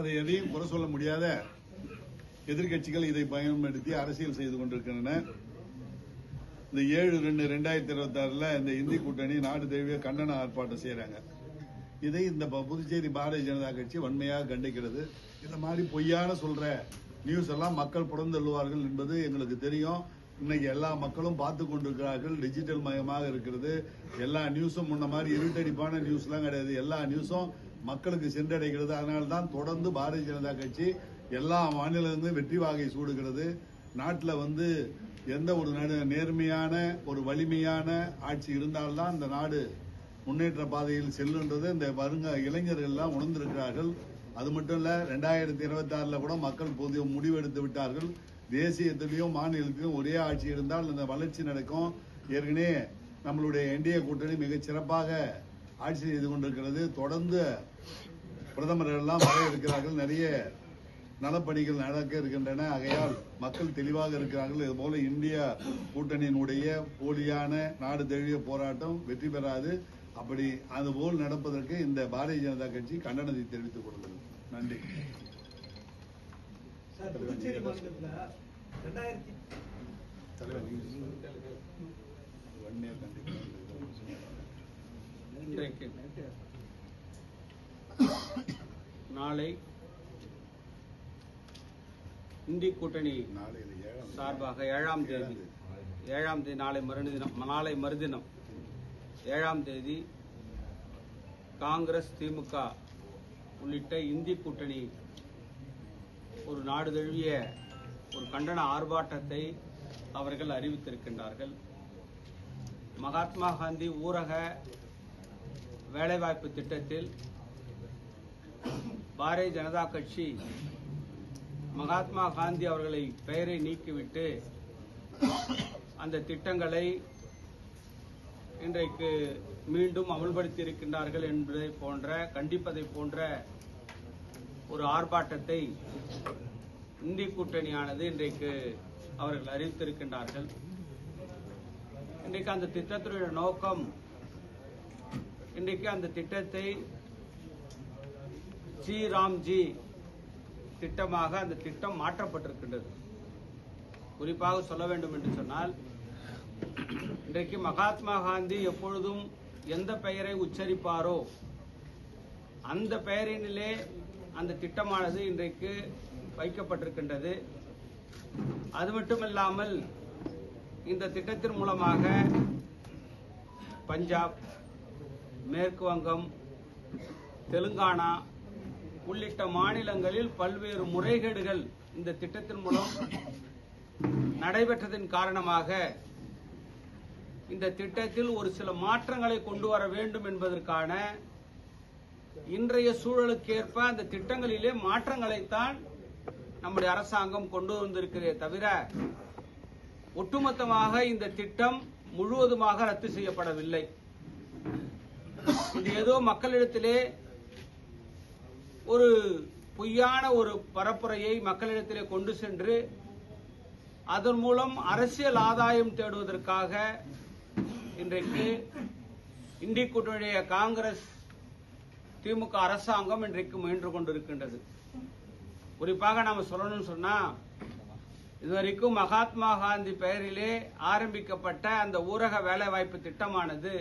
அதை எதையும் குறை சொல்ல முடியாத எதிர்க்கட்சிகள் இதை பயன்படுத்தி அரசியல் செய்து கொண்டிருக்கின்றன. இந்த ஏழு ரெண்டு ரெண்டாயிரத்தி இருபத்தி ஆறுல இந்த இந்தி கூட்டணி நாடு தழுவிய கண்டன ஆர்ப்பாட்டம் செய்யறாங்க இதை இந்த புதுச்சேரி பாரதிய ஜனதா கட்சி வன்மையாக கண்டிக்கிறது. இந்த மாதிரி பொய்யான சொல்ற நியூஸ் எல்லாம் மக்கள் புறந்தள்ளுவார்கள் என்பது எங்களுக்கு தெரியும். இன்னைக்கு எல்லா மக்களும் பார்த்து கொண்டிருக்கிறார்கள். டிஜிட்டல் மயமாக இருக்கிறது. எல்லா நியூஸும் முன்ன மாதிரி இருட்டடிப்பான நியூஸ்லாம் கிடையாது. எல்லா நியூஸும் மக்களுக்கு சென்றடைகிறது. அதனால்தான் தொடர்ந்து பாரதிய ஜனதா கட்சி எல்லா மாநிலங்களும் வெற்றி வாகை சூடுகிறது. நாட்டில் வந்து எந்த ஒரு நடு- நேர்மையான ஒரு வலிமையான ஆட்சி இருந்தால்தான் இந்த நாடு முன்னேற்ற பாதையில் செல்லுன்றது. இந்த வருங்க இளைஞர்கள் எல்லாம் உணர்ந்திருக்கிறார்கள். அது மட்டும் இல்ல ரெண்டாயிரத்தி இருபத்தி ஆறுல கூட மக்கள் புதிய முடிவெடுத்து விட்டார்கள். தேசியத்திலையும் மாநிலத்திலும் ஒரே ஆட்சி இருந்தால் இந்த வளர்ச்சி நடக்கும். ஏற்கனவே நம்மளுடைய என்டிஏ கூட்டணி மிகச் சிறப்பாக ஆட்சி செய்து கொண்டிருக்கிறது. தொடர்ந்து பிரதமர்கள் எல்லாம் வர இருக்கிறார்கள். நிறைய நலப்பணிகள் நடக்க இருக்கின்றன. ஆகையால் மக்கள் தெளிவாக இருக்கிறார்கள். இதுபோல இந்திய கூட்டணியினுடைய போலியான நாடு தழுவிய போராட்டம் வெற்றி பெறாது. அப்படி அதுபோல் நடப்பதற்கு இந்த பாரதிய ஜனதா கட்சி கண்டனத்தை தெரிவித்துக் கொள்கிறது. நன்றி. சார் புதுச்சேரி மாநிலத்துல ரெண்டாயிரத்தி வன்மையாக கண்டிக்கிறேன். இன்றைக்கு நாளை இந்தி கூட்டணி சார்பாக ஏழாம் தேதி. ஏழாம் தேதி. நாளை மறுதினம் நாளை மறுதினம். ஏழாம் தேதி காங்கிரஸ் திமுக உள்ளிட்ட இந்தி கூட்டணி ஒரு நாடு தழுவிய ஒரு கண்டன ஆர்ப்பாட்டத்தை அவர்கள் அறிவித்திருக்கின்றார்கள். மகாத்மா காந்தி ஊரக வேலைவாய்ப்பு திட்டத்தில் பாரதிய ஜனதா கட்சி மகாத்மா காந்தி அவர்களை பெயரை நீக்கிவிட்டு அந்த திட்டங்களை இன்றைக்கு மீண்டும் அமல்படுத்தி இருக்கின்றார்கள் என்பதை போன்ற கண்டிப்பதை போன்ற ஒரு ஆர்ப்பாட்டத்தை இந்தி கூட்டணியானது இன்றைக்கு அவர்கள் அறிவித்திருக்கின்றார்கள். இன்றைக்கு அந்த திட்டத்தினுடைய நோக்கம் இன்றைக்கு அந்த திட்டத்தை ஜி ராம்ஜி திட்டமாக அந்த திட்டம் மாற்றப்பட்டிருக்கின்றது. குறிப்பாக சொல்ல வேண்டும் என்று சொன்னால் இன்றைக்கு மகாத்மா காந்தி எப்பொழுதும் எந்த பெயரை உச்சரிப்பாரோ அந்த பெயரினிலே அந்த திட்டமானது இன்றைக்கு வைக்கப்பட்டிருக்கின்றது. அது மட்டுமில்லாமல் இந்த திட்டத்தின் மூலமாக பஞ்சாப் மேற்கு வங்கம் தெலுங்கானா உள்ளிட்ட மாநிலங்களில் பல்வேறு முறைகேடுகள் இந்த திட்டத்தின் மூலம் நடைபெற்றதன் காரணமாக இந்த திட்டத்தில் ஒரு சில மாற்றங்களை கொண்டு வர வேண்டும் என்பதற்கான இன்றைய சூழலுக்கேற்ப அந்த திட்டங்களிலே மாற்றங்களைத்தான் நம்முடைய அரசாங்கம் கொண்டு வந்திருக்கிறதே தவிர ஒட்டுமொத்தமாக இந்த திட்டம் முழுவதுமாக ரத்து செய்யப்படவில்லை. இது ஏதோ மக்களிடத்திலே ஒரு பொய்யான ஒரு பரப்புரையை மக்களிடத்திலே கொண்டு சென்று அதன் மூலம் அரசியல் ஆதாயம் தேடுவதற்காக இன்றைக்கு இந்தி கூட்டணிய காங்கிரஸ் திமுக அரசாங்கம் இன்றைக்கு முயன்று கொண்டிருக்கின்றது. குறிப்பாக நாம சொல்லணும்னு சொன்னா இதுவரைக்கும் மகாத்மா காந்தி பெயரிலே ஆரம்பிக்கப்பட்ட அந்த ஊரக வேலைவாய்ப்பு திட்டமானது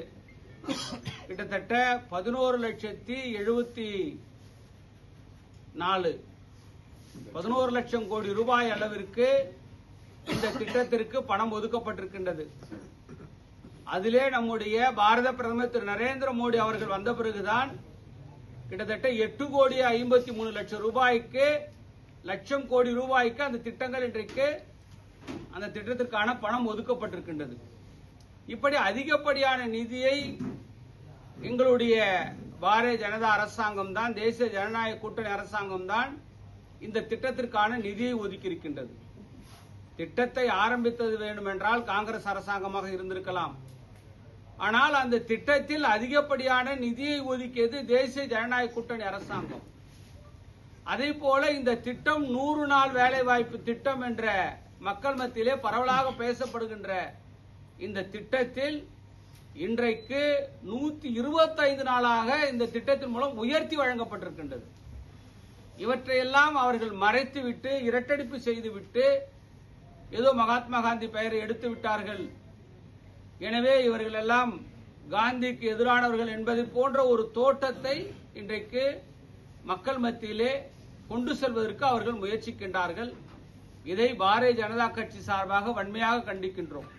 கிட்டத்தட்ட பதினோரு லட்சத்தி எழுபத்தி நாலு. பதினோரு லட்சம் கோடி ரூபாய் அளவிற்கு இந்த திட்டத்திற்கு பணம் ஒதுக்கப்பட்டிருக்கின்றது. அதிலே நம்முடைய பாரத பிரதமர் திரு நரேந்திர மோடி அவர்கள் வந்த பிறகுதான் கிட்டத்தட்ட எட்டு கோடி ஐம்பத்தி மூணு லட்சம் ரூபாய்க்கு லட்சம் கோடி ரூபாய்க்கு அந்த திட்டங்கள் இன்றைக்கு அந்த திட்டத்திற்கான பணம் ஒதுக்கப்பட்டிருக்கின்றது. இப்படி அதிகப்படியான நிதியை எங்களுடைய பாரதிய ஜனதா அரசாங்கம் தான் தேசிய ஜனநாயக கூட்டணி அரசாங்கம் தான் இந்த திட்டத்திற்கான நிதியை ஒதுக்கியிருக்கின்றது. திட்டத்தை ஆரம்பித்தது வேண்டுமென்றால் காங்கிரஸ் அரசாங்கமாக இருந்திருக்கலாம். ஆனால் அந்த திட்டத்தில் அதிகப்படியான நிதியை ஒதுக்கியது தேசிய ஜனநாயக கூட்டணி அரசாங்கம். அதே போல இந்த திட்டம் நூறு நாள் வேலை வாய்ப்பு திட்டம் என்ற மக்கள் மத்தியிலே பரவலாக பேசப்படுகின்ற இந்த திட்டத்தில் இன்றைக்கு நூத்தி இருபத்தைந்து நாளாக இந்த திட்டத்தின் மூலம் உயர்த்தி வழங்கப்பட்டிருக்கின்றது. இவற்றையெல்லாம் அவர்கள் மறைத்துவிட்டு இரட்டடிப்பு செய்துவிட்டு ஏதோ மகாத்மா காந்தி பெயரை எடுத்து விட்டார்கள். எனவே இவர்கள் எல்லாம் காந்திக்கு எதிரானவர்கள் என்பதை போன்ற ஒரு தோட்டத்தை இன்றைக்கு மக்கள் மத்தியிலே கொண்டு செல்வதற்கு அவர்கள் முயற்சிக்கின்றார்கள். இதை பாரதிய ஜனதா கட்சி சார்பாக வன்மையாக கண்டிக்கின்றோம்.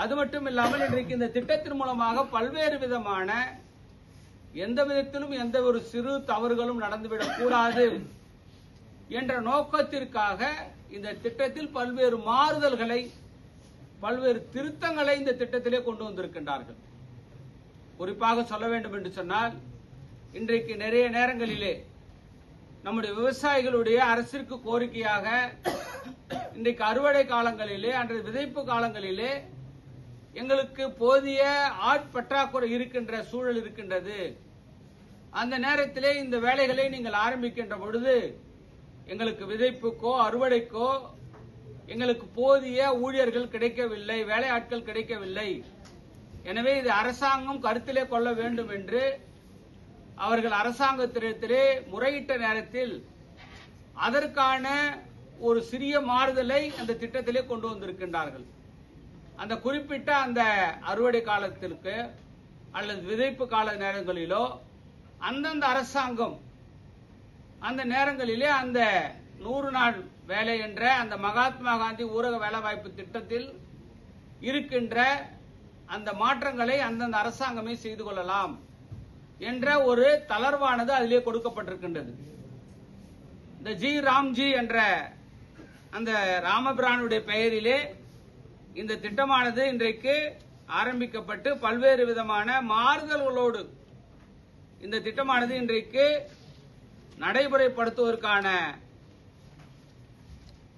அது மட்டும் இல்லாமல் இன்றைக்கு இந்த திட்டத்தின் மூலமாக பல்வேறு விதமான எந்த விதத்திலும் எந்த ஒரு சிறு தவறுகளும் நடந்துவிடக் கூடாது என்ற நோக்கத்திற்காக இந்த திட்டத்தில் பல்வேறு மாறுதல்களை பல்வேறு திருத்தங்களை இந்த திட்டத்திலே கொண்டு வந்திருக்கின்றார்கள். குறிப்பாக சொல்ல வேண்டும் என்று சொன்னால் இன்றைக்கு நிறைய நேரங்களிலே நம்முடைய விவசாயிகளுடைய அரசிற்கு கோரிக்கையாக இன்றைக்கு அறுவடை காலங்களிலே அன்றைய விதைப்பு காலங்களிலே எங்களுக்கு போதிய ஆட்பற்றாக்குறை இருக்கின்ற சூழல் இருக்கின்றது. அந்த நேரத்திலே இந்த வேலைகளை நீங்கள் ஆரம்பிக்கின்ற பொழுது எங்களுக்கு விதைப்புக்கோ அறுவடைக்கோ எங்களுக்கு போதிய ஊழியர்கள் கிடைக்கவில்லை வேலையாட்கள் கிடைக்கவில்லை. எனவே இது அரசாங்கம் கருத்திலே கொள்ள வேண்டும் என்று அவர்கள் அரசாங்கத்திடத்திலே முறையிட்ட நேரத்தில் அதற்கான ஒரு சிறிய மாறுதலை அந்த திட்டத்திலே கொண்டு வந்திருக்கின்றார்கள். அந்த குறிப்பிட்ட அந்த அறுவடை காலத்திற்கு அல்லது விதைப்பு கால நேரங்களிலோ அந்தந்த அரசாங்கம் அந்த நேரங்களிலே அந்த நூறு நாள் வேலை என்ற அந்த மகாத்மா காந்தி ஊரக வேலைவாய்ப்பு திட்டத்தில் இருக்கின்ற அந்த மாற்றங்களை அந்தந்த அரசாங்கமே செய்து கொள்ளலாம் என்ற ஒரு தளர்வானது அதிலே கொடுக்கப்பட்டிருக்கின்றது. இந்த ஜி ராம்ஜி என்ற அந்த ராமபிரானுடைய பெயரிலே இந்த திட்டமானது இன்றைக்கு ஆரம்பிக்கப்பட்டு பல்வேறு விதமான மாறுதல்களோடு இந்த திட்டமானது இன்றைக்கு நடைமுறைப்படுத்துவதற்கான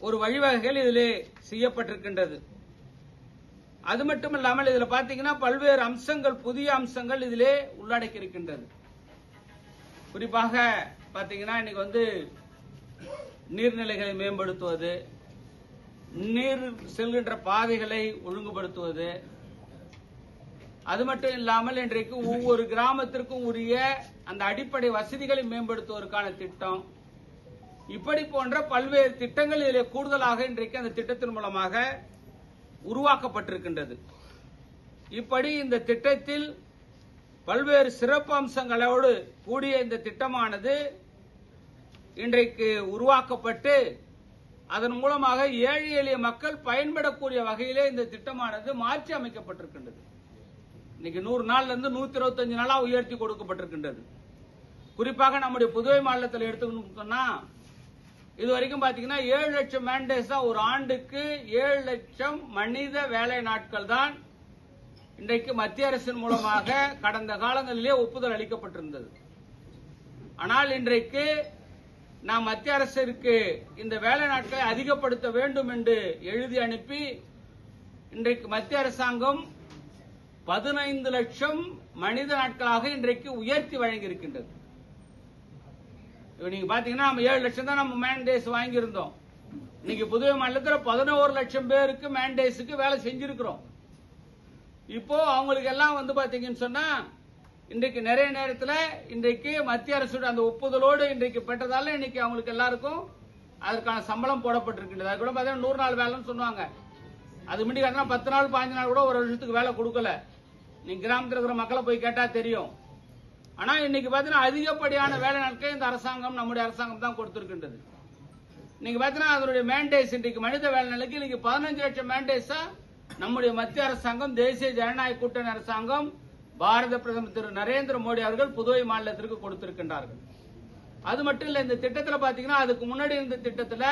ஒரு வழிவகைகள் இதில் செய்யப்பட்டிருக்கின்றது. அது மட்டும் இல்லாமல் இதில் பார்த்தீங்கன்னா பல்வேறு அம்சங்கள் புதிய அம்சங்கள் இதிலே உள்ளடக்கி இருக்கின்றது குறிப்பாக பார்த்தீங்கன்னா இன்னைக்கு வந்து நீர்நிலைகளை மேம்படுத்துவது நீர் செல்கின்ற பாதைகளை ஒழுங்குபடுத்துவது. அது மட்டும் இல்லாமல் இன்றைக்கு ஒவ்வொரு கிராமத்திற்கும் உரிய அந்த அடிப்படை வசதிகளை மேம்படுத்துவதற்கான திட்டம். இப்படி போன்ற பல்வேறு திட்டங்கள் இதில் கூடுதலாக இன்றைக்கு அந்த திட்டத்தின் மூலமாக உருவாக்கப்பட்டிருக்கின்றது. இப்படி இந்த திட்டத்தில் பல்வேறு சிறப்பு அம்சங்களோடு கூடிய இந்த திட்டமானது இன்றைக்கு உருவாக்கப்பட்டு அதன் மூலமாக ஏழை எளிய மக்கள் பயன்படக்கூடிய வகையிலே இந்த திட்டமானது மாற்றி அமைக்கப்பட்டிருக்கின்றது. இன்னைக்கு நூறு நாள்ல இருந்து நூத்தி இருபத்தஞ்சு நாளா உயர்த்தி கொடுக்கப்பட்டிருக்கின்றது. குறிப்பாக நம்முடைய புதுவை மாநிலத்தில் எடுத்துக்கணும் சொன்னா இது வரைக்கும் பாத்தீங்கன்னா ஏழு லட்சம் மேண்டேஸா ஒரு ஆண்டுக்கு ஏழு லட்சம் மனித வேலை நாட்கள் தான் இன்றைக்கு மத்திய அரசின் மூலமாக கடந்த காலங்களிலே ஒப்புதல் அளிக்கப்பட்டிருந்தது. ஆனால் இன்றைக்கு நாம் மத்திய அரசிற்கு இந்த வேலை நாட்களை அதிகப்படுத்த வேண்டும் என்று எழுதி அனுப்பி இன்றைக்கு மத்திய அரசாங்கம் பதினைந்து லட்சம் மனித நாட்களாக இன்றைக்கு உயர்த்தி வழங்கியிருக்கின்றது. நீங்க பாத்தீங்கன்னா நம்ம ஏழு லட்சம் தான் நம்ம மேண்டேஸ் வாங்கியிருந்தோம். இன்னைக்கு புதுவை மாநிலத்தில் பதினோரு லட்சம் பேருக்கு மேண்டேஸுக்கு வேலை செஞ்சிருக்கிறோம். இப்போ அவங்களுக்கு எல்லாம் வந்து பாத்தீங்கன்னு சொன்னா இன்றைக்கு நிறைய நேரத்தில் இன்றைக்கு மத்திய அரசோட அந்த ஒப்புதலோடு இன்றைக்கு பெற்றதால இன்னைக்கு அவங்களுக்கு எல்லாருக்கும் அதற்கான சம்பளம் போடப்பட்டிருக்கின்றது. அது கூட பார்த்தீங்கன்னா நூறு நாள் வேலைன்னு சொன்னாங்க அது முன்னாடி கட்டினா பத்து நாள் பாஞ்சு நாள் கூட ஒரு வருஷத்துக்கு வேலை கொடுக்கல. நீ கிராமத்தில் இருக்கிற மக்களை போய் கேட்டா தெரியும். ஆனா இன்னைக்கு பாத்தீங்கன்னா அதிகப்படியான வேலை நாட்கள் இந்த அரசாங்கம் நம்முடைய அரசாங்கம் தான் கொடுத்திருக்கின்றது. இன்னைக்கு பாத்தீங்கன்னா அதனுடைய மேண்டேஸ் இன்றைக்கு மனித வேலை நிலைக்கு இன்னைக்கு பதினஞ்சு லட்சம் மேண்டேஸா நம்முடைய மத்திய அரசாங்கம் தேசிய ஜனநாயக கூட்டணி அரசாங்கம் பாரத பிரதமர் திரு நரேந்திர மோடி அவர்கள் புதுவை மாநிலத்திற்கு கொடுத்திருக்கின்றார்கள். அது மட்டும் இல்ல இந்த திட்டத்துல பாத்தீங்கன்னா அதுக்கு முன்னாடி இருந்த திட்டத்துல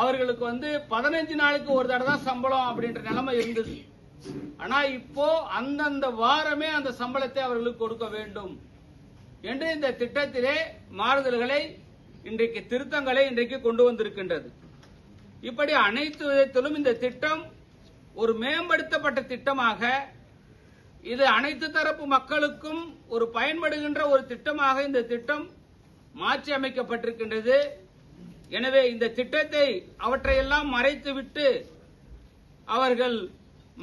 அவர்களுக்கு வந்து பதினஞ்சு நாளுக்கு ஒரு தடவை தான் சம்பளம் அப்படின்ற நிலைமை இருந்தது. ஆனா இப்போ அந்தந்த வாரமே அந்த சம்பளத்தை அவர்களுக்கு கொடுக்க வேண்டும் என்று இந்த திட்டத்திலே மாறுதல்களை இன்றைக்கு திருத்தங்களை இன்றைக்கு கொண்டு வந்திருக்கின்றது. இப்படி அனைத்து விதத்திலும் இந்த திட்டம் ஒரு மேம்படுத்தப்பட்ட திட்டமாக இது அனைத்து தரப்பு மக்களுக்கும் ஒரு பயன்படுகின்ற ஒரு திட்டமாக இந்த திட்டம் மாற்றி அமைக்கப்பட்டிருக்கின்றது. எனவே இந்த திட்டத்தை அவற்றையெல்லாம் மறைத்துவிட்டு அவர்கள்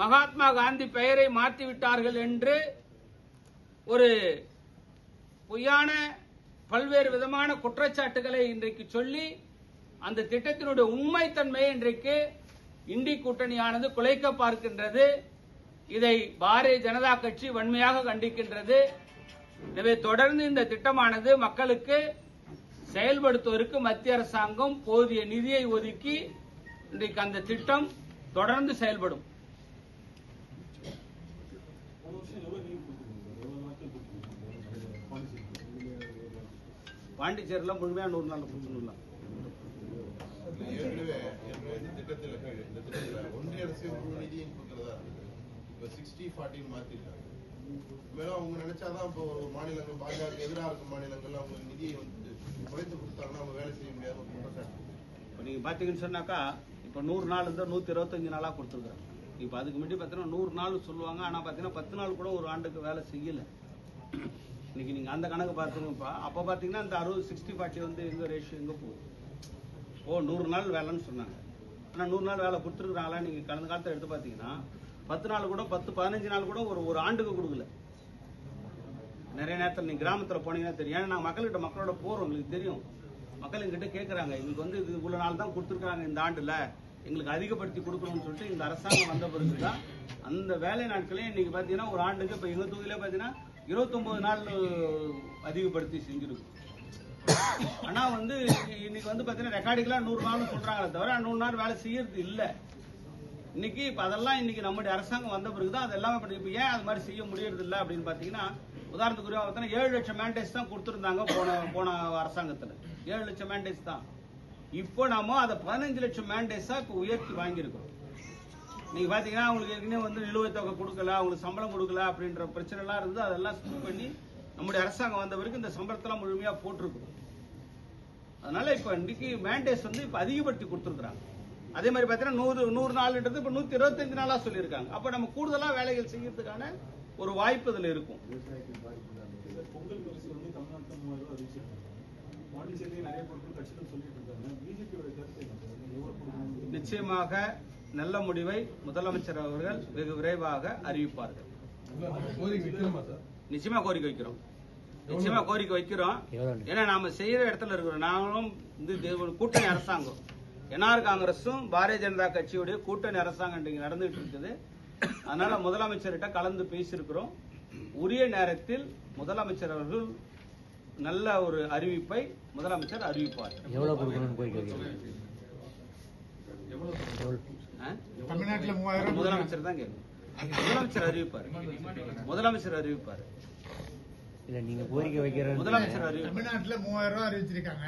மகாத்மா காந்தி பெயரை மாற்றிவிட்டார்கள் என்று ஒரு பொய்யான பல்வேறு விதமான குற்றச்சாட்டுகளை இன்றைக்கு சொல்லி அந்த திட்டத்தினுடைய உண்மைத்தன்மையை இன்றைக்கு இண்டி கூட்டணியானது குலைக்க பார்க்கின்றது. இதை பாரதிய ஜனதா கட்சி வன்மையாக கண்டிக்கின்றது. எனவே தொடர்ந்து இந்த திட்டமானது மக்களுக்கு செயல்படுத்துவதற்கு மத்திய அரசாங்கம் போதிய நிதியை ஒதுக்கி இன்றைக்கு அந்த திட்டம் தொடர்ந்து செயல்படும். பாண்டிச்சேரியில முழுமையா நூறு நாள் கொடுத்துடலாம் ஒன்றிய அரசு இப்போ சிக்ஸ்டி ஃபார்ட்டின்னு மாற்றிருக்காங்க மேலும் அவங்க நினைச்சாதான் இப்போ மாநிலங்கள் பாஜக எதிராக இருக்கும் மாநிலங்கள் அவங்க நிதியை வந்து குறைத்து கொடுத்தாங்கன்னா அவங்க வேலை செய்ய முடியாத ஒரு குற்றச்சாட்டு இப்போ நீங்க பாத்தீங்கன்னு சொன்னாக்கா இப்போ நூறு நாள் இருந்தால் நூத்தி இருபத்தஞ்சு நாளா கொடுத்துருக்காங்க. இப்போ அதுக்கு முன்னாடி பார்த்தீங்கன்னா நூறு நாள் சொல்லுவாங்க ஆனா பாத்தீங்கன்னா பத்து நாள் கூட ஒரு ஆண்டுக்கு வேலை செய்யல. இன்னைக்கு நீங்க அந்த கணக்கு பார்த்துங்கப்பா அப்போ பாத்தீங்கன்னா இந்த அறுபது சிக்ஸ்டி ஃபார்ட்டி வந்து எங்க ரேஷியோ எங்க போகுது? ஓ நூறு நாள் வேலைன்னு சொன்னாங்க. ஆனா நூறு நாள் வேலை கொடுத்துருக்காங்களா நீங்க கடந்த காலத்தை எடுத்து பார்த்தீங்கன்னா பத்து நாள் கூட பத்து பதினஞ்சு நாள் கூட ஒரு ஒரு ஆண்டுக்கு கொடுக்கல. நிறைய நேரத்தில் நீங்கள் கிராமத்தில் போனீங்கன்னா தெரியும். ஏன்னா நாங்கள் மக்கள்கிட்ட மக்களோட போகிறோம் எங்களுக்கு தெரியும். மக்கள் எங்கிட்ட கேட்குறாங்க எங்களுக்கு வந்து இது இவ்வளோ நாள் தான் கொடுத்துருக்காங்க இந்த ஆண்டில். எங்களுக்கு அதிகப்படுத்தி கொடுக்கணும்னு சொல்லிட்டு இந்த அரசாங்கம் வந்த பிறகு தான் அந்த வேலை நாட்களே இன்னைக்கு பார்த்தீங்கன்னா ஒரு ஆண்டுக்கு இப்போ எங்கள் தொகுதியிலே பார்த்தீங்கன்னா இருபத்தொம்போது நாள் அதிகப்படுத்தி செஞ்சுருக்கும் ஆனால் வந்து இன்னைக்கு வந்து பார்த்தீங்கன்னா ரெக்கார்டுக்கெல்லாம் நூறு நாள் சொல்கிறாங்களே தவிர நூறு நாள் வேலை செய்யறது இல்லை. இன்னைக்கு இப்ப அதெல்லாம் இன்னைக்கு நம்முடைய அரசாங்கம் வந்த பிறகுதான் அதெல்லாம் இப்ப ஏன் அது மாதிரி செய்ய முடியறது இல்ல அப்படின்னு பாத்தீங்கன்னா உதாரணத்துக்கு பார்த்தீங்கன்னா ஏழு லட்சம் மேண்டேஜ் தான் கொடுத்துருந்தாங்க போன போன அரசாங்கத்துல. ஏழு லட்சம் மேண்டேஜ் தான். இப்போ நாம அதை பதினஞ்சு லட்சம் மேண்டேஜா இப்ப உயர்த்தி வாங்கியிருக்கோம் நீங்க பாத்தீங்கன்னா அவங்களுக்கு ஏற்கனவே வந்து நிலுவைத் தொகை கொடுக்கல அவங்களுக்கு சம்பளம் கொடுக்கல அப்படின்ற பிரச்சனை எல்லாம் இருந்து அதெல்லாம் ஸ்கிப் பண்ணி நம்முடைய அரசாங்கம் வந்த பிறகு இந்த சம்பளத்தெல்லாம் முழுமையா போட்டிருக்கோம் அதனால இப்ப இன்னைக்கு மேண்டேஸ் வந்து இப்ப அதிகப்படுத்தி கொடுத்துருக்குறாங்க. அதே மாதிரி பாத்தீங்கன்னா நூறு நூறு நாள்ன்றது இப்ப நூத்தி இருபத்தஞ்சு நாளா சொல்லியிருக்காங்க. அப்ப நம்ம கூடுதலா வேலைகள் செய்யறதுக்கான ஒரு வாய்ப்பு இதுல இருக்கும். பொங்கல் பரிசு வந்து தமிழ்நாட்டில் மூவாயிரம் ரூபாய் அறிவிச்சிருக்காங்க பாண்டிச்சேரியிலே நிறைய பொருட்கள் கட்சிகள் சொல்லிட்டு இருக்காங்க. பிஜேபியோட கருத்து என்ன? சார் நீங்க எவ்வளவு கொடுக்கணும் நிச்சயமாக நல்ல முடிவை முதலமைச்சர் அவர்கள் வெகு விரைவாக அறிவிப்பார்கள். நிச்சயமா கோரிக்கை வைக்கிறோம். நிச்சயமா கோரிக்கை வைக்கிறோம். ஏன்னா நாம செய்யற இடத்துல இருக்கிறோம். நாங்களும் கூட்டணி அரசாங்கம். என்ஆர் காங்கிரஸும் பாரதிய ஜனதா கட்சியுடைய கூட்டணி அரசாங்கம் இன்றைக்கு நடந்துட்டு இருக்குது. அதனால முதலமைச்சர்கிட்ட கலந்து பேசியிருக்கிறோம். உரிய நேரத்தில் முதலமைச்சர் அவர்கள் நல்ல ஒரு அறிவிப்பை முதலமைச்சர் அறிவிப்பார். முதலமைச்சர் தான் கேட்கணும். முதலமைச்சர் அறிவிப்பார். முதலமைச்சர் அறிவிப்பார். இல்ல நீங்க கோரிக்கை வைக்கிற முதலமைச்சர் தமிழ்நாட்டுல மூவாயிரம் ரூபாய் அறிவிச்சிருக்காங்க.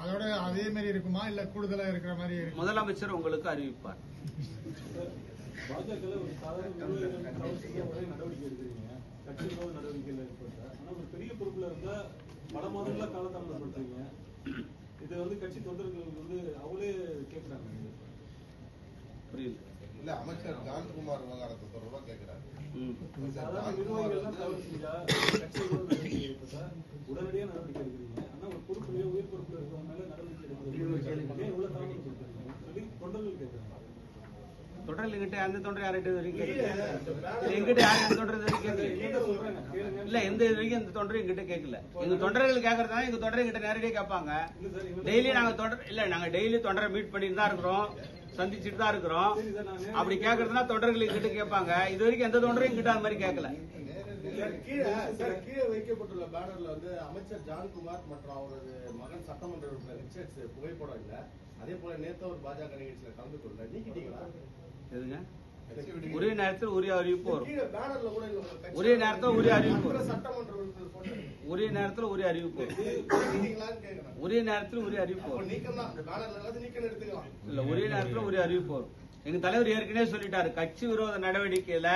அதோட அதே மாதிரி இருக்குமா? இல்ல கூடுதலா இருக்கிற மாதிரி முதலமைச்சர் உங்களுக்கு அறிவிப்பார். இது வந்து கட்சி தொண்டர்கள் வந்து அவங்களே கேட்கறாங்க புரியல. இல்ல அமைச்சர் ஜான்குமார் விவகாரத்தை தொடர்பா கேட்கிறாரு ம். சாதாரண நிர்வாகிகள் தான் தவறு செஞ்சா கட்சி விரோத நடவடிக்கை எடுத்தா உடனடியா நடவடிக்கை எடுக்கிறீங்க ஆனா ஒரு பொறுப்புலயோ உயர் பொறுப்புல இருக்கிறவங்க மேல நடவடிக்கை எடுக்கிறது ஏன் இவ்வளவு தாமதப்படுத்துறீங்க சொல்லி தொண்டர்கள் கேட்கறாங்க தொடரல எங்கிட்ட அந்த தொண்டர் யார்கிட்ட வரைக்கும் கேட்கல? எங்கிட்ட யார் எந்த தொண்டர் வரைக்கும் இல்ல எந்த இது வரைக்கும் இந்த தொண்டர் எங்கிட்ட கேட்கல? எங்க தொண்டர்கள் கேட்கறதுனா எங்க தொண்டர் எங்கிட்ட நேரடியாக கேட்பாங்க. டெய்லி நாங்க தொண்டர் இல்ல நாங்க டெய்லி தொண்டரை மீட் பண்ணிட்டு தான் இருக்கிறோம் சந்திச்சுட்டு தான் இருக்கிறோம். அப்படி கேட்கறதுனா தொண்டர்கள் எங்கிட்ட கேட்பாங்க. இது வரைக்கும் எந்த தொண்டரும் எங்கிட்ட அந்த மாதிரி கேட்கல. கீழே சார், கீழே வைக்கப்பட்டுள்ள பேனர்ல வந்து அமைச்சர் ஜான்குமார் மற்றும் அவரது மகன் சட்டமன்ற உறுப்பினர் ரிச்சர்ட்ஸ் புகைப்படம் இல்ல. அதே போல நேத்து ஒரு பாஜக நிகழ்ச்சியில கலந்து கொள்ள. நீக்கிட்டீங்களா? எதுங்க? உரிய நேரத்தில் உரிய அறிவிப்பு வரும். உரிய நேரத்துல உரிய அறிவிப்பு வரும். உரிய நேரத்தில் உரிய அறிவிப்பு வரும். உரிய நேரத்தில் உரிய அறிவிப்பு வரும். இல்ல ஒரே நேரத்துல ஒரே அறிவிப்பு வரும். எங்க தலைவர் ஏற்கனவே சொல்லிட்டாரு கட்சி விரோத நடவடிக்கையில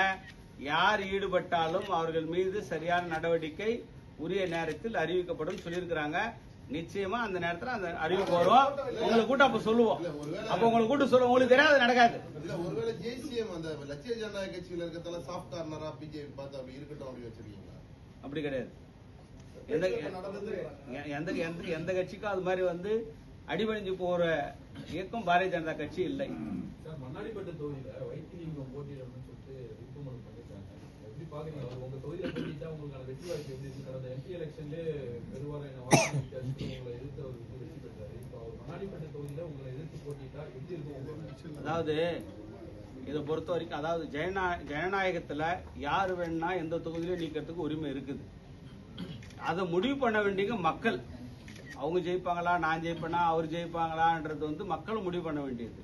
யார் ஈடுபட்டாலும் அவர்கள் மீது சரியான நடவடிக்கை உரிய நேரத்தில் அறிவிக்கப்படும் சொல்லியிருக்கிறாங்க. நிச்சயமா அந்த நேரத்துல அந்த அறிவிப்பு வரும் உங்களை கூட்ட அப்ப சொல்லுவோம். அப்ப உங்களை கூட்ட சொல்லுவோம். உங்களுக்கு தெரியாது நடக்காது. ஒருவேளை ஜேசிஎம் அந்த லட்சிய ஜனநாயக கட்சியில இருக்கிறதால சாஃப்ட் கார்னரா பிஜேபி பார்த்து அப்படி இருக்கட்டும் அப்படி வச்சிருக்கீங்களா? அப்படி கிடையாது. எந்த எந்த எந்த எந்த கட்சிக்கும் அது மாதிரி வந்து அடிபணிஞ்சு போற இயக்கம் பாரதிய ஜனதா கட்சி இல்லை. சார் மண்ணாடிப்பட்ட தொகுதியில வைத்திலிங்கம் போட்டியிடணும்னு சொல்லிட்டு விப்பு மனு பண்ணிருக்காங்க எப்படி பாக்குறீங்க உங்க தொகுதியில போட்டிட்டா உங்களுக்கான வெற்றி வாய்ப்பு எப்படி இருக்கு கடந்த எம்பி பெருவாரியான உங்களை எதிர்த்து அவர் வந்து வெற்றி பெற்றாரு. இப்போ அவர் உங்களை எதிர்த்து போட்டிட்டா எப்படி இருக்கும் அதாவது இதை பொறுத்த வரைக்கும் அதாவது ஜனநா ஜனநாயகத்துல யார் வேணா எந்த தொகுதியிலும் நீக்கிறதுக்கு உரிமை இருக்குது. அதை முடிவு பண்ண வேண்டியது மக்கள். அவங்க ஜெயிப்பாங்களா நான் ஜெயிப்பேனா அவர் ஜெயிப்பாங்களான்றது வந்து மக்கள் முடிவு பண்ண வேண்டியது.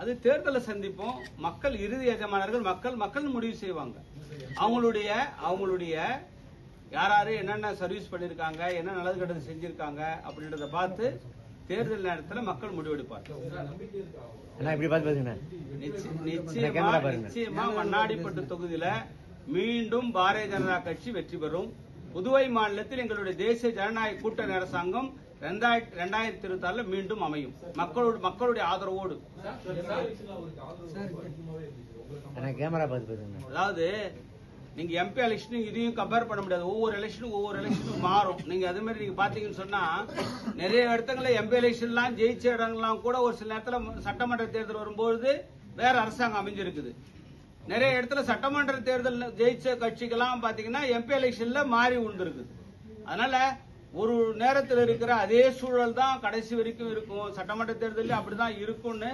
அது தேர்தலை சந்திப்போம். மக்கள் இறுதி எஜமானர்கள் மக்கள் மக்கள் முடிவு செய்வாங்க. அவங்களுடைய அவங்களுடைய யார் யாரு என்னென்ன சர்வீஸ் பண்ணியிருக்காங்க என்ன நல்லது கெட்டது செஞ்சிருக்காங்க அப்படின்றத பார்த்து தேர்தல் நேரத்துல மக்கள் இந்த நிச்சயமா மண்ணாடிப்பட்டு தொகுதியில மீண்டும் பாரதிய ஜனதா கட்சி வெற்றி பெறும் புதுவை மாநிலத்தில் எங்களுடைய தேசிய ஜனநாயக கூட்டணி அரசாங்கம் ரெண்டாயிரத்தி ரெண்டாயிரத்தி இருபத்தி ஆறுல மீண்டும் அமையும் மக்களோட மக்களுடைய ஆதரவோடு அதாவது நீங்க எம்பி எலெக்ஷனும் இதையும் கம்பேர் பண்ண முடியாது. ஒவ்வொரு எலெக்ஷனும் ஒவ்வொரு எலெக்ஷனும் மாறும். நீங்க அதே மாதிரி நீங்க பாத்தீங்கன்னு சொன்னா நிறைய இடத்துல எம்பி எலெக்ஷன்லாம் ஜெயிச்ச இடங்கள்லாம் கூட ஒரு சில நேரத்துல சட்டமன்ற தேர்தல் வரும்போது வேற அரசாங்கம் அமைஞ்சிருக்குது. நிறைய இடத்துல சட்டமன்ற தேர்தல் ஜெயிச்ச கட்சிக்கெல்லாம் பாத்தீங்கன்னா எம்பி எலெக்ஷன்ல மாறி உண்டிருக்குது அதனால ஒரு நேரத்தில் இருக்கிற அதே சூழல் தான் கடைசி வரைக்கும் இருக்கும். சட்டமன்ற தேர்தலில் அப்படிதான் இருக்கும்னு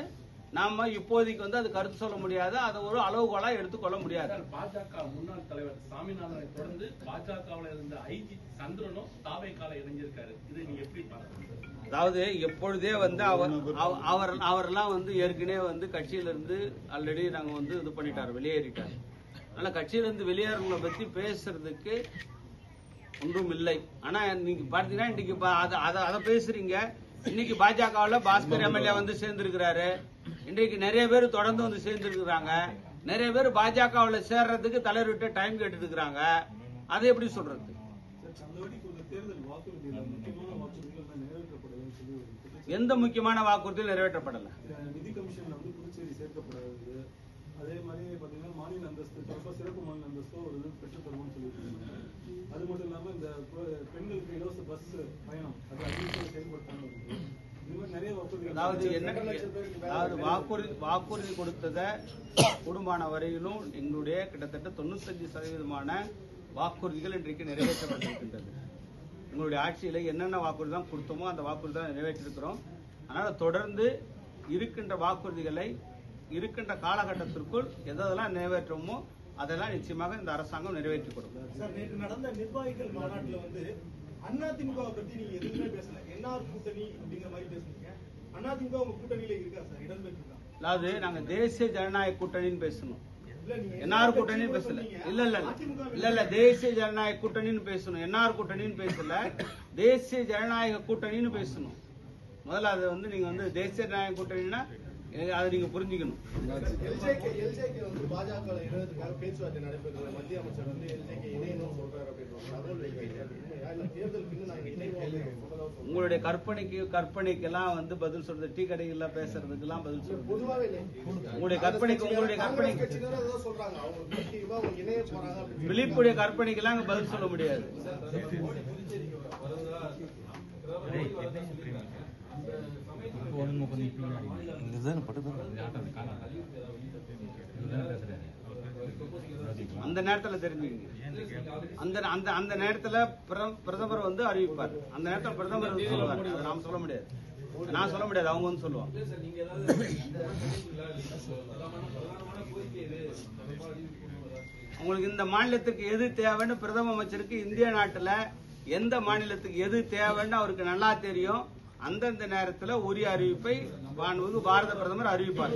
நாம இப்போதைக்கு வந்து அது கருத்து சொல்ல முடியாது. அதை ஒரு அளவுகோலா எடுத்துக்கொள்ள முடியாது. பாஜக முன்னாள் தலைவர் சாமிநாதனை தொடர்ந்து பாஜகவில் இருந்த ஐஜி சந்திரனும் தாவை கால இணைஞ்சிருக்காரு. இதை நீங்க எப்படி பாக்குறீங்க அதாவது எப்பொழுதே வந்து அவர் அவ- அவர் அவரெல்லாம் வந்து ஏற்கனவே வந்து கட்சியில இருந்து ஆல்ரெடி நாங்க வந்து இது பண்ணிட்டார் வெளியேறிட்டார். அதனால கட்சியில இருந்து வெளியேறவங்களை பத்தி பேசுறதுக்கு ஒன்றும் இல்லை. ஆனா நீங்க பாத்தீங்கன்னா இன்னைக்கு பா- அத அத- அத பேசுறீங்க. இன்னைக்கு பாஜகவில் பாஸ்கர் எம்எல்ஏ வந்து சேர்ந்திருக்கிறாரு. இன்றைக்கு நிறைய பேர் தொடர்ந்து வந்து சேர்ந்திருக்கிறாங்க. நிறைய பேர் பாஜகவுல சேர்றதுக்கு தலைவர்கிட்ட டைம் கேட்டுட்டு இருக்கிறாங்க அதை எப்படி சொல்றது? எந்த முக்கியமான வாக்குறுதியும் நிறைவேற்றப்படல. நிதி கமிஷன்ல வந்து புதுச்சேரி சேர்க்கப்படாது அதே மாதிரி பாத்தீங்கன்னா மாநில அந்தஸ்து கண்டிப்பா சிறப்பு மாநில அந்தஸ்தோ ஒரு இது பெற்றுத் சொல்லியிருக்காங்க அது மட்டும் இல்லாம இந்த பெண்களுக்கு இலவச பஸ் பயணம். அது அதிகம் செயல்படுத்தாம அதாவது என்ன அதாவது வாக்குறுதி வாக்குறுதி கொடுத்தத கூடுமான வரையிலும் எங்களுடைய கிட்டத்தட்ட தொண்ணூத்தஞ்சு சதவீதமான வாக்குறுதிகள் இன்றைக்கு நிறைவேற்றப்பட்டிருக்கின்றது. எங்களுடைய ஆட்சியில என்னென்ன வாக்குறுதி தான் கொடுத்தோமோ அந்த வாக்குறுதி தான் நிறைவேற்றிருக்கிறோம். அதனால தொடர்ந்து இருக்கின்ற வாக்குறுதிகளை இருக்கின்ற காலகட்டத்திற்குள் எதெல்லாம் நிறைவேற்றமோ அதெல்லாம் நிச்சயமாக இந்த அரசாங்கம் நிறைவேற்றி கொடுக்கும். சார் நேற்று நடந்த நிர்வாகிகள் மாநாட்டுல வந்து அதிமுகவை பத்தி நீங்க எதுவுமே பேசல. என்ஆர் கூட்டணி அப்படிங்கிற மாதிரி பேசுனீங்க. அதிமுக உங்க கூட்டணியில இருக்கா சார்? இடம்பெற்றிருக்கா அதாவது நாங்க தேசிய ஜனநாயக கூட்டணின்னு பேசணும். என்ஆர் கூட்டணின்னு பேசல. இல்ல இல்ல இல்ல. இல்ல தேசிய ஜனநாயக கூட்டணின்னு பேசணும். என்ஆர் கூட்டணின்னு பேசல. தேசிய ஜனநாயக கூட்டணின்னு பேசணும். முதல்ல அது வந்து நீங்க வந்து தேசிய ஜனநாயக கூட்டணின்னா அதை நீங்க புரிஞ்சுக்கணும். பாஜக பேச்சுவார்த்தை நடைபெறுகிற மத்திய அமைச்சர் வந்து எல்ஜேகே இணையணும் சொல்றாரு அப்படின்னு உங்களுடைய கற்பனைக்கு கற்பனைக்கெல்லாம் வந்து பதில் சொல்றது டீ கடைகள்ல பேசுறதுக்கெல்லாம் பதில் சொல்றது. உங்களுடைய கற்பனைக்கு உங்களுடைய அப்படின்னு விழிப்புடைய கற்பனைக்கெல்லாம் பதில் சொல்ல முடியாது. அந்த நேரத்துல தெரிஞ்சுக்கங்க. அந்த அந்த அந்த நேரத்துல பிரதமர் வந்து அறிவிப்பார். அந்த நேரத்துல பிரதமர் வந்து சொல்லுவார். அதை நாம சொல்ல முடியாது. நான் சொல்ல முடியாது. அவங்க வந்து சொல்லுவாங்க. உங்களுக்கு இந்த மாநிலத்துக்கு எது தேவைன்னு பிரதம அமைச்சருக்கு இந்திய நாட்டுல எந்த மாநிலத்துக்கு எது தேவைன்னு அவருக்கு நல்லா தெரியும். அந்தந்த நேரத்துல உரிய அறிவிப்பை வாங்குவது பாரத பிரதமர் அறிவிப்பார்.